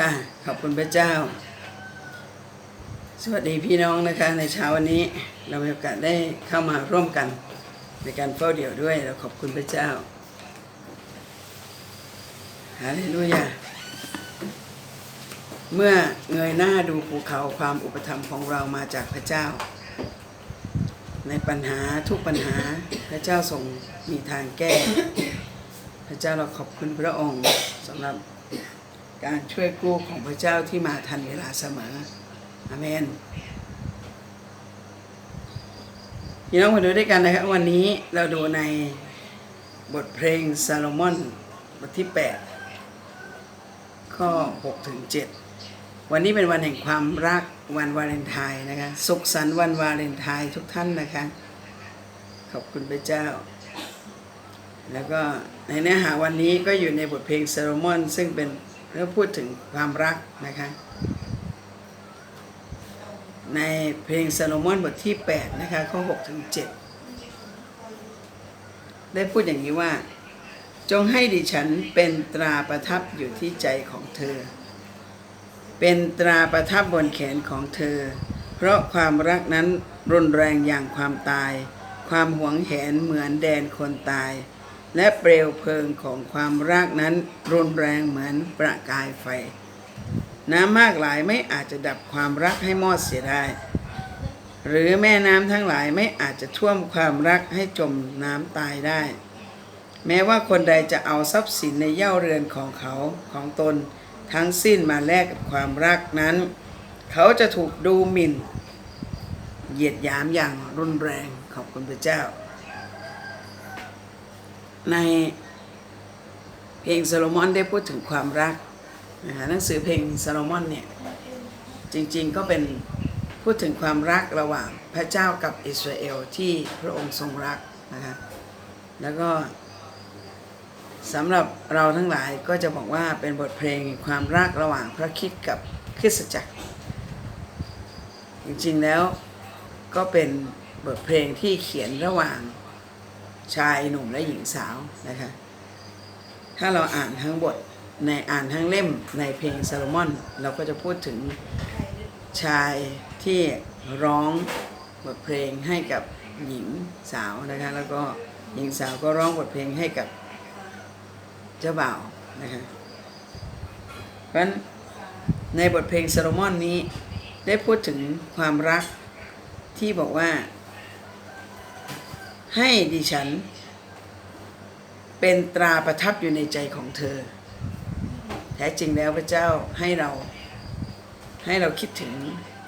ค่ะ ขอบคุณพระเจ้า สวัสดีพี่น้องนะคะ ในเช้าวันนี้เรามีโอกาสได้เข้ามาร่วมกันในการเฝ้าเดี่ยวด้วยเราขอบคุณพระเจ้าฮาเลลูยาเมื่อเงยหน้าดูภูเขาความอุปถัมของเรามาจากพระเจ้า ในปัญหาทุกปัญหาพระเจ้าทรงมีทางแก้ พระเจ้าเราขอบคุณพระองค์สำหรับ การช่วยกู้ของพระเจ้าที่มาทันเวลาเสมออาเมนพี่น้องมาดูด้วยกันนะครับวันนี้เราดูในบทเพลงซาโลมอนบทที่ 8 ข้อ6ถึง7วันนี้เป็นวันแห่งความรักวันวาเลนไทน์นะคะสุขสันต์วันวาเลนไทน์ทุกท่านนะคะ ขอบคุณพระเจ้า แล้วก็ในเนื้อหาวันนี้ก็อยู่ในบทเพลงซาโลมอนซึ่งเป็น เรื่องพูดถึงความรักนะคะ ในเพลงซาโลมอนบทที่ 8 นะคะข้อ6ถึง7ได้พูดอย่างนี้ว่า จงให้ดิฉันเป็นตราประทับอยู่ที่ใจของเธอ เป็นตราประทับบนแขนของเธอ เพราะความรักนั้นรุนแรงอย่างความตาย ความหวงแหนเหมือนแดนคนตาย และเปลวเพลิงของความรักนั้นรุนแรงเหมือนประกายไฟ น้ำมากหลายไม่อาจจะดับความรักให้มอดเสียได้ หรือแม่น้ำทั้งหลายไม่อาจจะท่วมความรักให้จมน้ำตายได้ แม้ว่าคนใดจะเอาทรัพย์สินในเย่าเรือนของเขาของตนทั้งสิ้นมาแลกกับความรักนั้น เขาจะถูกดูหมิ่น เหยียดหยามอย่างรุนแรงขอบคุณพระเจ้า ในเพลงโซโลมอนได้พูดถึงความรักนะคะหนังสือเพลงโซโลมอนเนี่ยจริงๆก็เป็นพูดถึงความรักระหว่างพระเจ้ากับอิสราเอลที่พระองค์ทรงรักนะคะแล้วก็สำหรับเราทั้งหลายก็จะบอกว่าเป็นบทเพลงความรักระหว่างพระคิดกับคริสตจักร จริงๆแล้วก็เป็นบทเพลงที่เขียนระหว่าง ชายหนุ่มและหญิงสาวนะคะ ถ้าเราอ่านทั้งบทในอ่านทั้งเล่มในเพลงซาโลมอน เราก็จะพูดถึงชายที่ร้องบทเพลงให้กับหญิงสาวนะคะ แล้วก็หญิงสาวก็ร้องบทเพลงให้กับเจ้าบ่าวนะคะเพราะฉะนั้นในบทเพลงซาโลมอนนี้ได้พูดถึงความรักที่บอกว่า ให้ดิฉัน เป็นตราประทับอยู่ในใจของเธอ แท้จริงแล้วพระเจ้าให้เรา ให้เราคิดถึง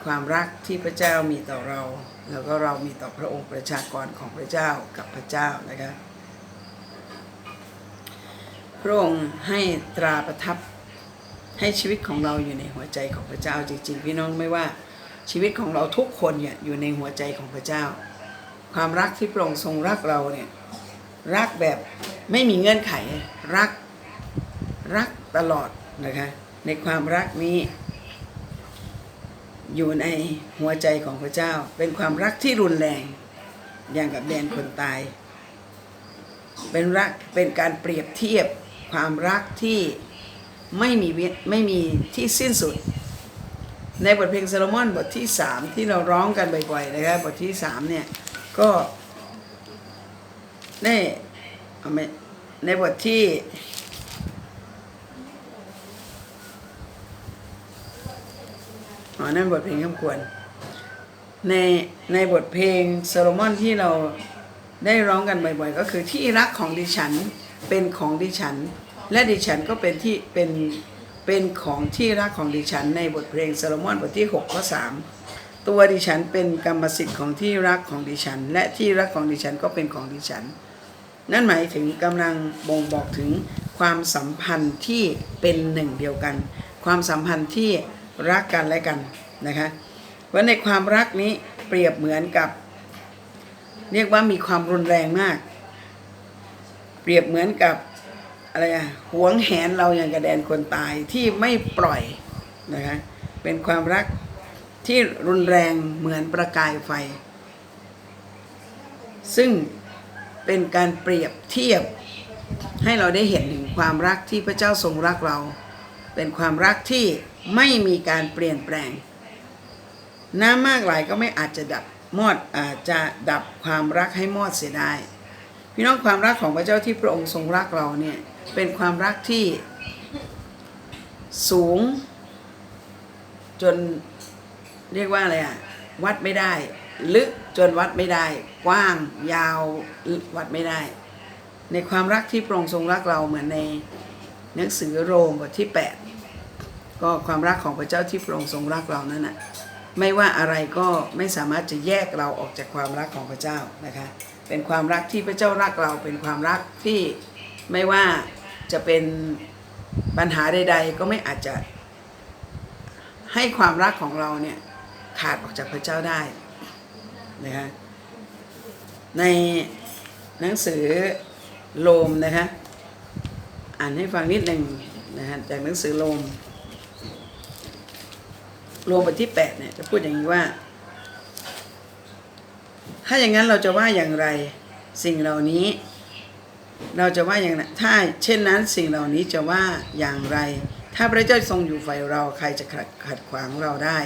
ความรักที่พระเจ้ามีต่อเรา แล้วก็เรามีต่อพระองค์ประชากรของพระเจ้ากับพระเจ้านะคะพระองค์ให้ตราประทับให้ชีวิตของเราอยู่ในหัวใจของพระเจ้าจริงๆพี่น้องไม่ว่าชีวิตของเราทุกคนเนี่ยอยู่ในหัวใจของพระเจ้า ความรักที่พระองค์ทรงรักเราเนี่ยรักแบบไม่มีเงื่อนไขรักรักตลอดนะคะในความรักนี้ อยู่ในหัวใจของพระเจ้า เป็นความรักที่รุนแรงอย่างกับแดนคนตาย เป็นรักเป็นการเปรียบเทียบความรักที่ไม่มีไม่มีที่สิ้นสุด ในบทเพลงซาโลมอนบทที่สามที่เราร้องกันบ่อยๆนะครับบทที่สามเนี่ย ก็ได้เอาไมในบทที่อ๋อนั่นบทเพลงข้ามควร ในในบทเพลงโซโลมอนที่เราได้ร้องกันบ่อยๆ ก็คือที่รักของดิฉันเป็นของดิฉัน และดิฉันก็เป็นที่เป็นเป็นของที่รักของดิฉัน ในบทเพลงโซโลมอนบทที่6ข้อ3 ตัวดิฉันเป็นกรรมสิทธิ์ของที่รักของดิฉัน และที่รักของดิฉันก็เป็นของดิฉัน นั่นหมายถึงกำลังบ่งบอกถึงความสัมพันธ์ที่เป็นหนึ่งเดียวกัน ความสัมพันธ์ที่รักกันและกันนะคะเพราะในความรักนี้เปรียบเหมือนกับ เรียกว่ามีความรุนแรงมาก เปรียบเหมือนกับอะไรอะหวงแหนเราอย่างกระแดนคนตายที่ไม่ปล่อยนะคะเป็นความรัก ที่รุนแรงเหมือนประกายไฟ ซึ่งเป็นการเปรียบเทียบให้เราได้เห็นถึงความรักที่พระเจ้าทรงรักเรา เป็นความรักที่ไม่มีการเปลี่ยนแปลง น้ำมากหลายก็ไม่อาจจะดับมอดอาจจะดับความรักให้มอดเสียได้พี่น้องความรักของพระเจ้าที่พระองค์ทรงรักเราเนี่ยเป็นความรักที่สูงจน เรียกว่าอะไรอะวัดไม่ได้ ลึกจนวัดไม่ได้ กว้างยาววัดไม่ได้ ในความรักที่พระองค์ทรงรักเราเหมือนในหนังสือโรมบทที่ 8 ก็ความรักของพระเจ้าที่พระองค์ทรงรักเรานั่นน่ะไม่ว่าอะไรก็ไม่สามารถจะแยกเราออกจากความรักของพระเจ้านะคะเป็นความรักที่พระเจ้ารักเราเป็นความรักที่ไม่ว่าจะเป็นปัญหาใด ๆ ก็ไม่อาจจะให้ความรักของเราเนี่ย ขาดออกจากพระเจ้าได้นะคะในหนังสือโลมนะคะอ่านให้ฟังนิดหนึ่งนะฮะจากหนังสือโลม โลมบทที่8เนี่ยจะพูดอย่างนี้ว่า ถ้าอย่างนั้นเราจะว่าอย่างไรสิ่งเหล่านี้ เราจะว่าอย่างไรถ้าเช่นนั้นสิ่งเหล่านี้จะว่าอย่างไร ถ้าพระเจ้าทรงอยู่ฝ่ายเราใครจะขัดขัดขวางเราได้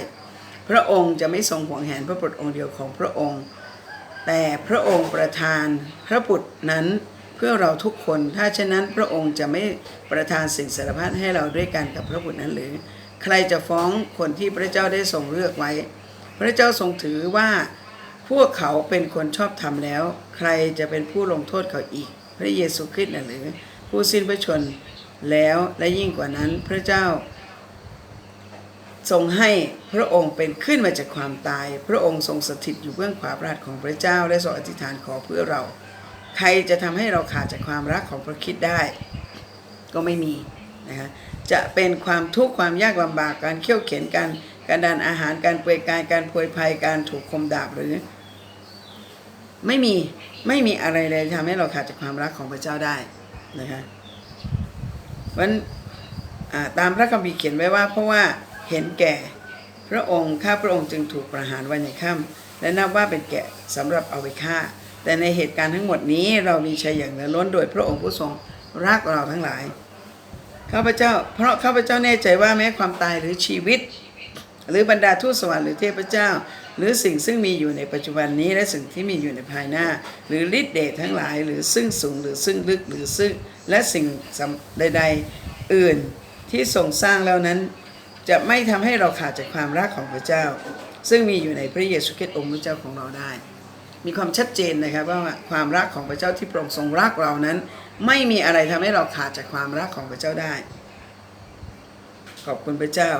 พระองค์จะไม่ทรงห่วงแหนพระบุตรองค์เดียวของพระองค์ แต่พระองค์ประทานพระบุตรนั้นเพื่อเราทุกคน ถ้าเช่นนั้นพระองค์จะไม่ประทานสิ่งสารพัดให้เราด้วยกันกับพระบุตรนั้นหรือ ใครจะฟ้องคนที่พระเจ้าได้ทรงเลือกไว้ พระเจ้าทรงถือว่าพวกเขาเป็นคนชอบธรรมแล้ว ใครจะเป็นผู้ลงโทษเขาอีก พระเยซูคริสต์นะหรือ ผู้สิ้นพระชนม์แล้วและยิ่งกว่านั้นพระเจ้า ทรงให้พระองค์เป็นขึ้นมาจากความตาย พระองค์ทรงสถิตอยู่เบื้องขวาพระหัตถ์ของพระเจ้า และทรงอธิษฐานขอเพื่อเรา ใครจะทำให้เราขาดจากความรักของพระคิดได้ ก็ไม่มีนะคะจะเป็นความทุกข์ความยากลำบากการเขี่ยวเข็นการการดานอาหารการเปลือยกายการพวยภัยการถูกคมดาบหรือ ไม่มีไม่มีอะไรเลยทำให้เราขาดจากความรักของพระเจ้าได้นะคะเพราะฉะนั้นตามพระคัมภีร์เขียนไว้ว่าเพราะว่า เห็นแก่ พระองค์ข้าพระองค์จึงถูกประหารวันยังค่ำและนับว่าเป็นแกะสำหรับเอาไปฆ่า แต่ในเหตุการณ์ทั้งหมดนี้เรามีชัยอย่างเหลือล้นโดยพระองค์ผู้ทรงรักเราทั้งหลายข้าพเจ้า เพราะข้าพเจ้าแน่ใจว่าแม้ความตายหรือชีวิต หรือบรรดาทูตสวรรค์หรือเทพเจ้า หรือสิ่งซึ่งมีอยู่ในปัจจุบันนี้และสิ่งที่มีอยู่ในภายหน้า หรือฤทธิเดชทั้งหลาย หรือซึ่งสูงหรือซึ่งลึกหรือซึ่งและสิ่งใด ๆ อื่นที่ทรงสร้างแล้วนั้น จะไม่ทำให้เราขาดจากความรักของพระเจ้า ซึ่งมีอยู่ในพระเยซูคริสต์องค์พระเจ้าของเราได้ มีความชัดเจนนะครับว่าความรักของพระเจ้าที่พระองค์ทรงรักเรานั้น ไม่มีอะไรทำให้เราขาดจากความรักของพระเจ้าได้ ขอบคุณพระเจ้า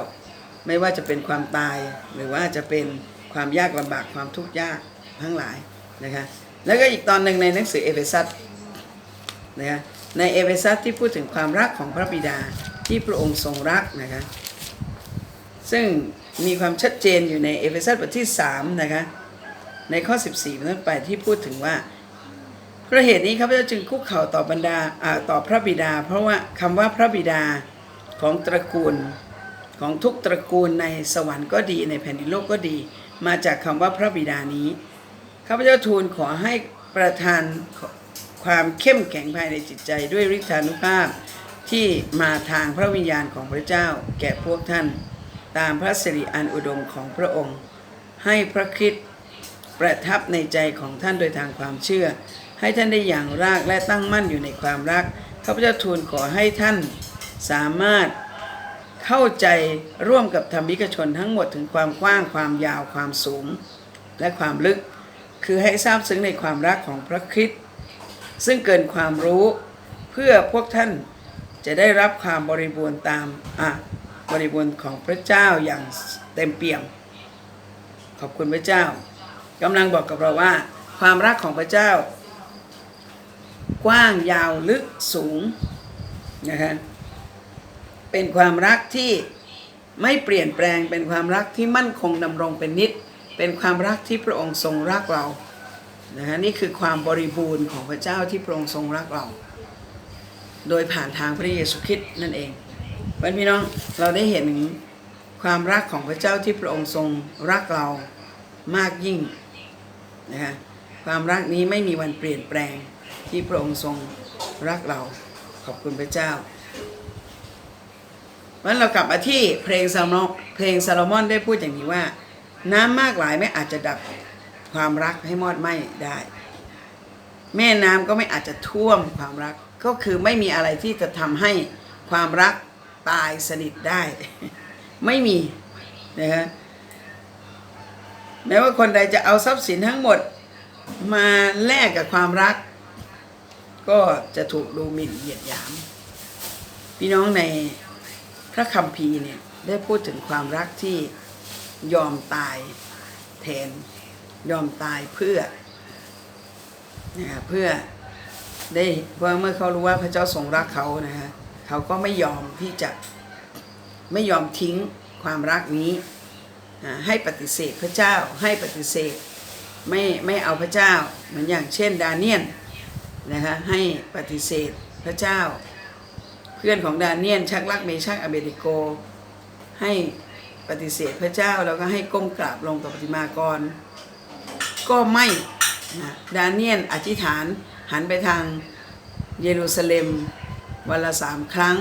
ไม่ว่าจะเป็นความตายหรือว่าจะเป็นความยากลำบากความทุกข์ยากทั้งหลายนะคะแล้วก็อีกตอนหนึ่งในหนังสือเอเฟซัสนะคะในเอเฟซัสที่พูดถึงความรักของพระบิดาที่พระองค์ทรงรักนะคะ ซึ่งมีความชัดเจนอยู่ในเอเฟซัสบทที่3นะคะในข้อ 14เป็นต้นไปที่พูดถึงว่าเพราะเหตุนี้ข้าพเจ้าจึงคุกเข่าต่อบรรดาต่อพระบิดา เพราะว่าคำว่าพระบิดาของตระกูลของทุกตระกูลในสวรรค์ก็ดีในแผ่นดินโลกก็ดี มาจากคำว่าพระบิดานี้ข้าพเจ้าทูลขอให้ประทานความเข้มแข็งภายในจิตใจด้วยฤทธานุภาพที่มาทางพระวิญญาณของพระเจ้าแก่พวกท่าน ตามพระสิริอันอุดมของพระองค์ ให้พระคริสต์ประทับในใจของท่านโดยทางความเชื่อ ให้ท่านได้อย่างรากและตั้งมั่นอยู่ในความรักข้าพเจ้าทูลขอให้ท่านสามารถเข้าใจร่วมกับธรรมิกชนทั้งหมดถึงความกว้างความยาวความสูง และความลึก คือให้ทราบซึ้งในความรักของพระคริสต์ซึ่งเกินความรู้เพื่อพวกท่านจะได้รับความบริบูรณ์ตามอะ บริบูรณ์ของพระเจ้าอย่างเต็มเปี่ยม ขอบคุณพระเจ้ากำลังบอกกับเราว่า ความรักของพระเจ้า กว้างยาวลึกสูงนะคะเป็นความรักที่ไม่เปลี่ยนแปลงเป็นความรักที่มั่นคงดำรงเป็นนิจเป็นความรักที่พระองค์ทรงรักเรานะคะนี่คือความบริบูรณ์ของพระเจ้าที่พระองค์ทรงรักเรา โดยผ่านทางพระเยซูคริสต์นั่นเอง เพื่อนพี่น้องเราได้เห็นถึงความรักของพระเจ้าที่พระองค์ทรงรักเรามากยิ่งนะคะความรักนี้ไม่มีวันเปลี่ยนแปลงที่พระองค์ทรงรักเราขอบคุณพระเจ้าเพราะนั้นเรากลับมาที่เพลงซาโลเพลงซาโลมอนได้พูดอย่างนี้ว่า น้ำมากหลายไม่อาจจะดับความรักให้มอดไหม้ได้ แม่น้ำก็ไม่อาจจะท่วมความรักก็คือไม่มีอะไรที่จะทำให้ความรัก ตายสนิทได้ ไม่มีนะฮะแม้ว่าคนใดจะเอาทรัพย์สินทั้งหมดมาแลกกับความรัก ก็จะถูกดูหมิ่นเหยียดหยาม พี่น้องในพระคัมภีร์เนี่ยได้พูดถึงความรักที่ยอมตายแทน ยอมตายเพื่อนะฮะเพื่อได้เพราะเมื่อเขารู้ว่าพระเจ้าทรงรักเขานะฮะ เขาก็ไม่ยอมที่จะไม่ยอมทิ้งความรักนี้ ให้ปฏิเสธพระเจ้าให้ปฏิเสธไม่ไม่เอาพระเจ้าเหมือนอย่างเช่นดาเนียนนะคะให้ปฏิเสธพระเจ้า เพื่อนของดาเนียนชักลักเมชักอเบดิโก ให้ปฏิเสธพระเจ้าแล้วก็ให้ก้มกราบลงต่อปฏิมากร ก็ไม่ดาเนียนอธิษฐานหันไปทางเยรูซาเล็ม วันละสามครั้ง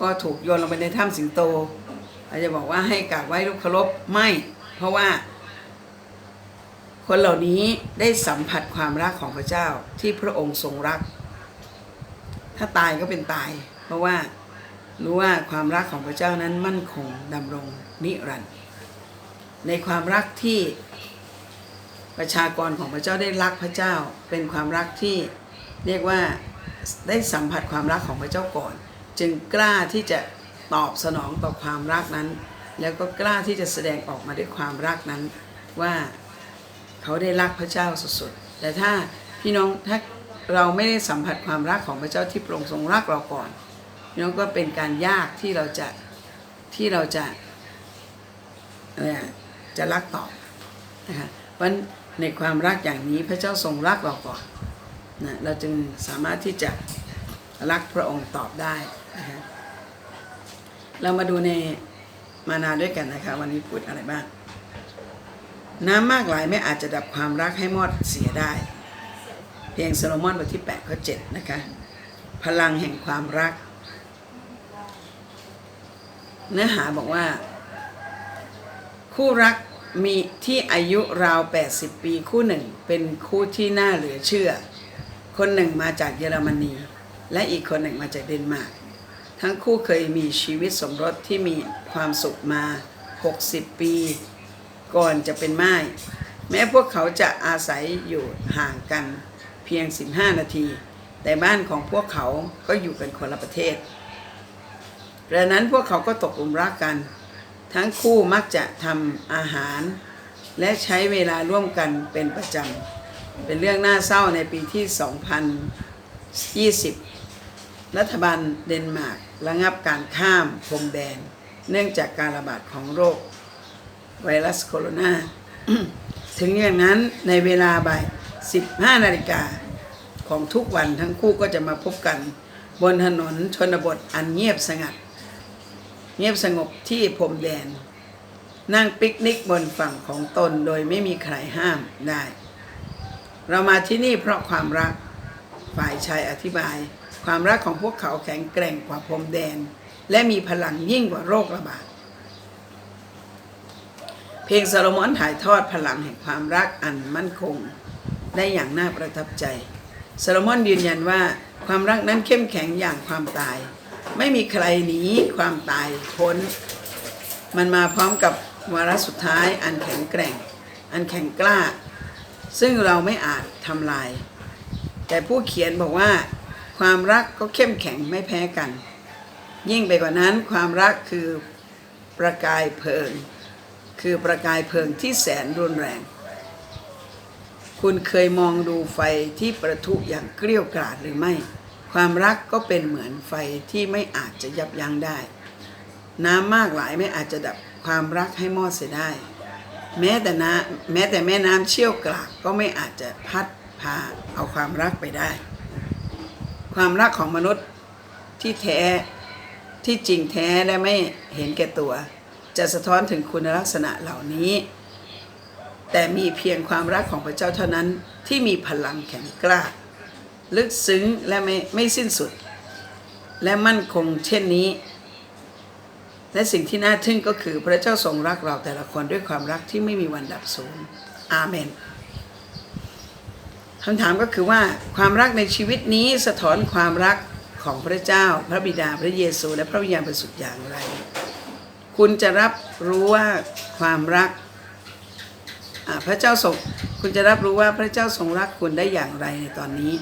ก็ถูกโยนลงไปในถ้ำสิงโตอาจจะบอกว่าให้กราบไหว้รูปเคารพไม่ เพราะว่า คนเหล่านี้ได้สัมผัสความรักของพระเจ้าที่พระองค์ทรงรัก ถ้าตายก็เป็นตาย เพราะว่ารู้ว่าความรักของพระเจ้านั้นมั่นคงดำรงนิรันดร์ในความรักที่ประชากรของพระเจ้าได้รักพระเจ้า เป็นความรักที่เรียกว่า ได้สัมผัสความรักของพระเจ้าก่อน จึงกล้าที่จะตอบสนองต่อความรักนั้น แล้วก็กล้าที่จะแสดงออกมาด้วยความรักนั้น ว่าเขาได้รักพระเจ้าสุดๆแต่ถ้าพี่น้องถ้าเราไม่ได้สัมผัสความรักของพระเจ้าที่พระองทรงรักเราก่อนพี่น้องก็เป็นการยากที่เราจะที่เราจะอะไรอะจะรักตอบนะคะเพราะในความรักอย่างนี้พระเจ้าทรงรักเราก่อน นะเราจึงสามารถที่จะรักพระองค์ตอบได้นะคะเรามาดูในมานาด้วยกันนะคะ วันนี้พูดอะไรบ้าง น้ำมากหลายไม่อาจจะดับความรักให้มอดเสียได้ เพียงโซโลมอนบทที่8ข้อ7นะคะ พลังแห่งความรัก เนื้อหาบอกว่า คู่รักมีที่อายุราว 80 ปีคู่หนึ่ง เป็นคู่ที่น่าเหลือเชื่อ คนหนึ่งมาจากเยอรมนี และอีกคนหนึ่งมาจากเดนมาร์กทั้งคู่เคยมีชีวิตสมรสที่มีความสุขมา 60 ปี ก่อนจะเป็นไม่ายแม้พวกเขาจะอาศัยอยู่ห่างกันเพียง 15 นาที แต่บ้านของพวกเขาก็อยู่กันคนละประเทศดังนั้นพวกเขาก็ตกหลุมรักกัน ทั้งคู่มักจะทำอาหาร และใช้เวลาร่วมกันเป็นประจำ เป็นเรื่องน่าเศร้าในปีที่ 2020 รัฐบาลเดนมาร์กระงับการข้ามพรมแดน เนื่องจากการระบาดของโรค ไวรัสโคโรนา ถึงอย่างนั้นในเวลาบ่าย 15 นาฬิกาของทุกวันทั้งคู่ก็จะมาพบกัน บนถนนชนบทอันเงียบสงัด เงียบสงบที่พรมแดน นั่งปิกนิกบนฝั่งของตนโดยไม่มีใครห้ามได้ เรามาที่นี่เพราะความรักฝ่ายชายอธิบาย ความรักของพวกเขาแข็งแกร่งกว่าพรมแดน และมีพลังยิ่งกว่าโรคระบาดเพลงซาโลมอนถ่ายทอดพลังแห่งความรักอันมั่นคง ได้อย่างน่าประทับใจซาโลมอนยืนยันว่าความรักนั้นเข้มแข็งอย่างความตาย ไม่มีใครหนีความตายพ้น มันมาพร้อมกับวาระสุดท้ายอันแข็งแกร่ง อันแข็งกล้า ซึ่งเราไม่อาจทำลาย แต่ผู้เขียนบอกว่า ความรักก็เข้มแข็งไม่แพ้กัน ยิ่งไปกว่านั้นความรักคือประกายเพลิง คือประกายเพลิงที่แสนรุนแรง คุณเคยมองดูไฟที่ประทุอย่างเกลี้ยวกราดหรือไม่ ความรักก็เป็นเหมือนไฟที่ไม่อาจจะยับยั้งได้ น้ำมากหลายไม่อาจจะดับความรักให้มอดเสียได้ แม้แต่น้ำแม้แต่แม่น้ำเชี่ยวกรากก็ไม่อาจจะพัดพาเอาความรักไปได้ ความรักของมนุษย์ที่แท้ที่จริงแท้และไม่เห็นแก่ตัว จะสะท้อนถึงคุณลักษณะเหล่านี้ แต่มีเพียงความรักของพระเจ้าเท่านั้นที่มีพลังแข็งกล้า ลึกซึ้งและไม่ไม่สิ้นสุด และมั่นคงเช่นนี้ และสิ่งที่น่าทึ่งก็คือพระเจ้าทรงรักเราแต่ละคนด้วยความรักที่ไม่มีวันดับสูญอาเมนคำถามก็คือว่าความรักในชีวิตนี้สะท้อนความรักของพระเจ้า พระบิดาพระเยซู และพระวิญญาณบริสุทธิ์อย่างไร คุณจะรับรู้ว่าความรักพระเจ้าทรงคุณจะรับรู้ว่าพระเจ้าทรงรักคุณได้อย่างไรในตอนนี้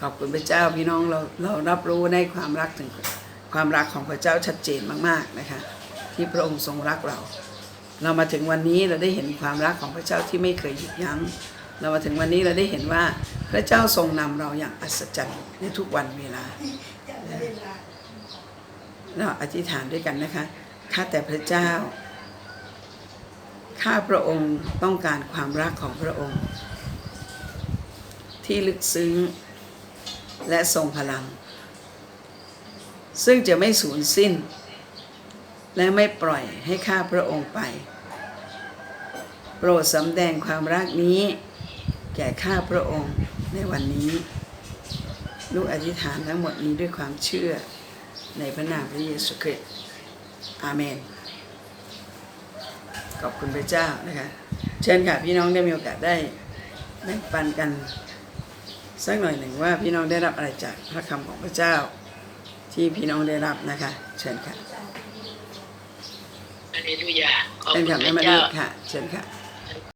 ขอบคุณพระเจ้าพี่น้องเราเรารับรู้ในความรักถึง ความรักของพระเจ้าชัดเจนมากๆนะคะที่พระองค์ทรงรักเรา เรามาถึงวันนี้เราได้เห็นความรักของพระเจ้าที่ไม่เคยหยุดยัง้ง เรามาถึงวันนี้เราได้เห็นว่าพระเจ้าทรงนำเราอย่างอัศจรรย์ในทุกวันเวลาเราอธิษฐานด้วยกันนะคะข้าแต่พระเจ้าข้าพระองค์ต้องการความรักของพระองค์ ที่ลึกซึ้งและทรงพลัง ซึ่งจะไม่สูญสิ้น และไม่ปล่อยให้ข้าพระองค์ไป โปรดสำแดงความรักนี้ แก่ข้าพระองค์ในวันนี้ ลูกอธิษฐานทั้งหมดนี้ด้วยความเชื่อในพระนามพระเยซูคริสต์อาเมน ขอบคุณพระเจ้านะคะ เชิญค่ะพี่น้องได้มีโอกาสได้แบ่งปันกันสักหน่อยหนึ่งว่าพี่น้องได้รับอะไรจากพระคำของพระเจ้า ที่พี่น้องได้รับนะคะ เชิญค่ะฮาเลลูยาขอบเชิญคุค่ะณพแม่ระมารีเจ้า ค่ะ เชิญค่ะ